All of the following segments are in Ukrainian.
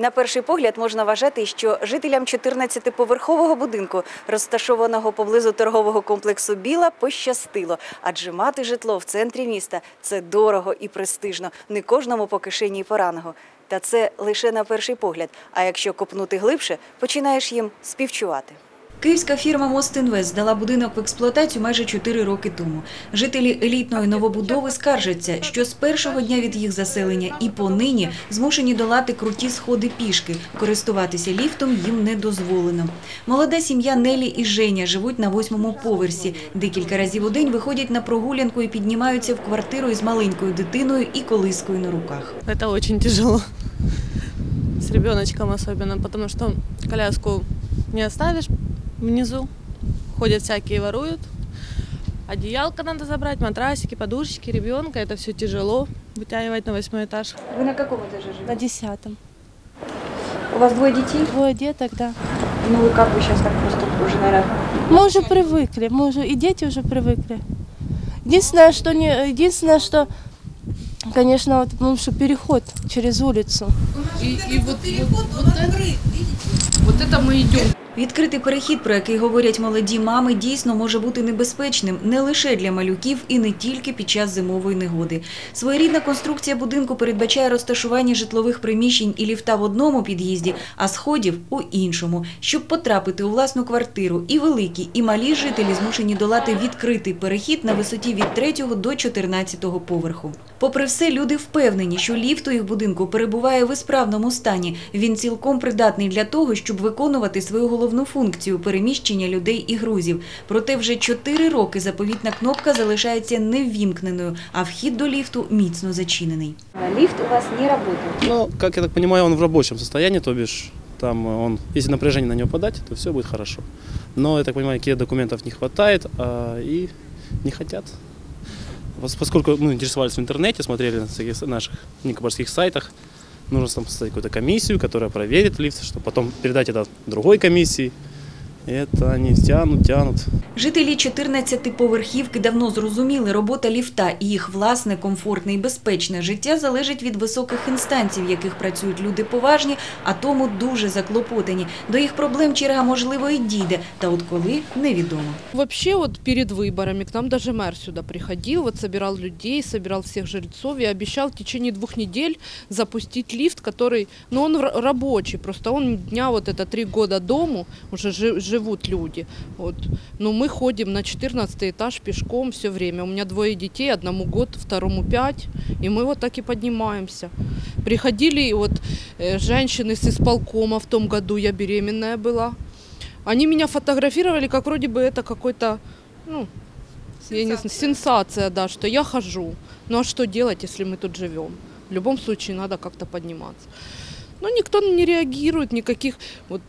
На перший погляд можна вважати, що жителям 14-поверхового будинку, розташованого поблизу торгового комплексу Біла, пощастило, адже мати житло в центрі міста це дорого і престижно, не кожному по кишені і по рангу. Та це лише на перший погляд. А якщо копнути глибше, починаєш їм співчувати. Київська фірма Мостінвест здала будинок в експлуатацію майже 4 роки тому. Жителі елітної новобудови скаржаться, що з першого дня від їх заселення і понині змушені долати круті сходи пішки. Користуватися ліфтом їм не дозволено. Молода сім'я Нелі і Женя живуть на восьмому поверсі. Декілька разів у день виходять на прогулянку і піднімаються в квартиру із маленькою дитиною і колискою на руках. Это очень тяжело. С ребеночком особенно, потому что коляску не оставишь внизу. Ходят всякие, воруют. Одеялко надо забрать, матрасики, подушечки, ребенка. Это все тяжело вытягивать на восьмой этаж. Ви на якому етажі На живете? десятом. У вас двоє дітей? Двое деток, да. Ну, ви як ви зараз так просто вже, наверное, Мы уже привыкли, мы уже, и дети уже привыкли. Единственное, что не, единственное, что, конечно, вот, ну, что переход через улицу. Вот это мы идем. Відкритий перехід, про який говорять молоді мами, дійсно може бути небезпечним не лише для малюків і не тільки під час зимової негоди. Своєрідна конструкція будинку передбачає розташування житлових приміщень і ліфта в одному під'їзді, а сходів у іншому. Щоб потрапити у власну квартиру, і великі, і малі жителі змушені долати відкритий перехід на висоті від 3 до 14 поверху. Попри все, люди впевнені, що ліфт у їх будинку перебуває в ісправному стані. Він цілком придатний для того, щоб виконувати свою головну функцію переміщення людей і грузів. Проте вже 4 роки заповітна кнопка залишається неввімкненою, а вхід до ліфту міцно зачинений. Ліфт у вас не працює. Ну, как я так понимаю, он в рабочем состоянии, то бишь там он, если напряжение на него подать, то все будет хорошо. Но, я так понимаю, каких документов не хватает а, и не хотят. Пос- Поскольку мы интересовались в интернете, смотрели на всяких наших никопольских сайтах, нужно там составить какую-то комиссию, которая проверит лифт, чтобы потом передать это другой комиссии. И это они тянут, тянут. Жителі 14 поверхівки давно зрозуміли, робота ліфта і їх власне комфортне і безпечне життя залежить від високих інстанцій, в яких працюють люди поважні, а тому дуже заклопотані. До їх проблем черга можливо і дійде, та от коли невідомо. Вообще вот перед выборами к нам даже мэр сюда приходил, вот собирал людей, собирал всех жильцов и обещал в течение двух недель запустить лифт, который, ну он р- рабочий, просто он дня вот это три года дому, уже жи- живут люди. Вот. Но мы ходим на 14 этаж пешком все время. У меня двое детей, одному год, второму пять, и мы вот так и поднимаемся. Приходили вот э, женщины с исполкома в том году, я беременная была. Они меня фотографировали, как вроде бы это какой-то, ну, я не знаю, сенсация, да, что я хожу. Ну а что делать, если мы тут живем? В любом случае надо как-то подниматься. Но никто не реагирует, никаких вот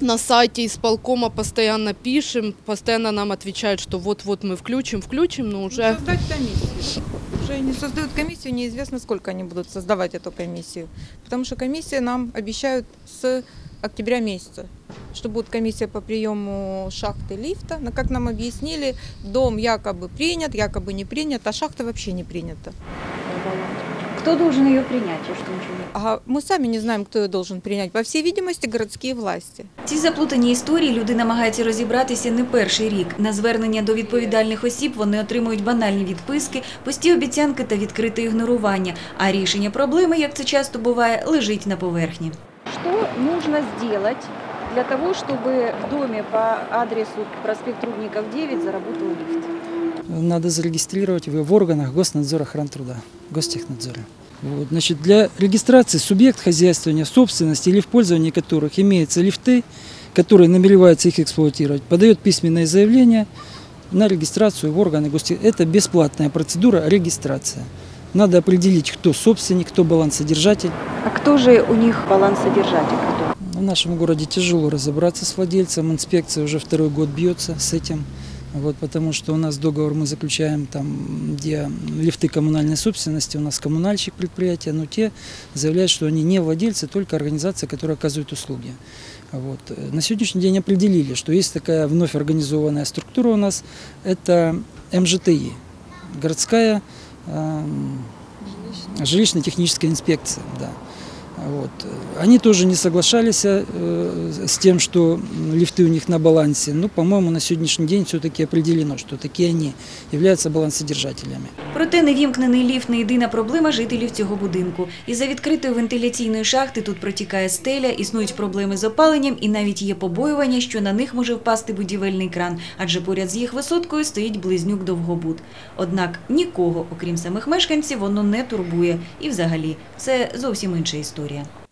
на сайте исполкома постоянно пишем, постоянно нам отвечают, что вот-вот мы включим, включим, но уже Создать комиссию. Уже не создают комиссию, неизвестно, сколько они будут создавать эту комиссию. Потому что комиссия нам обещают с октября месяца, что будет комиссия по приему шахты лифта. Но, как нам объяснили, дом якобы принят, якобы не принят, а шахта вообще не принята. Хто должен її прийняти? Я ж там А мы сами не знаем, кто ее должен принять. По всей видимости, городские власти. Ці заплутані історії люди намагаються розібратися не перший рік. На звернення до відповідальних осіб вони отримують банальні відписки, пусті обіцянки та відкрите ігнорування. А рішення проблеми, як це часто буває, лежить на поверхні. Что нужно сделать для того, чтобы в доме по адресу проспект Трудников 9 заработал лифт? Надо зарегистрировать его в органах Госнадзора охрантруда, Гостехнадзора. Вот, значит, для регистрации субъект хозяйствования, собственности или в пользовании которых имеются лифты, которые намереваются их эксплуатировать, подает письменное заявление на регистрацию в органы гостехнадзора. Это бесплатная процедура регистрация. Надо определить, кто собственник, кто балансодержатель. А кто же у них балансодержатель? Кто? В нашем городе тяжело разобраться с владельцем. Инспекция уже второй год бьется с этим. Вот, потому что у нас договор мы заключаем там, где лифты коммунальной собственности, у нас коммунальщик предприятия, но те заявляют, что они не владельцы, только организация, которая оказывает услуги. Вот. Э, На сегодняшний день определили, что есть такая вновь организованная структура у нас, это МЖТИ, городская эм, жилищно-техническая инспекция. Да. Вот. Они тоже не соглашались э, с тем, что лифты у них на балансе. Но, по-моему, на сегодняшний день все-таки определено, что такие они являются балансодержателями. Проте невімкнений ліфт не єдина проблема жителів цього будинку. Із-за відкритої вентиляційної шахти тут протікає стеля, існують проблеми з опаленням і навіть є побоювання, що на них може впасти будівельний кран, адже поряд з їх висоткою стоїть близнюк довгобуд. Однак нікого, окрім самих мешканців, воно не турбує. І взагалі, це зовсім інша історія bien.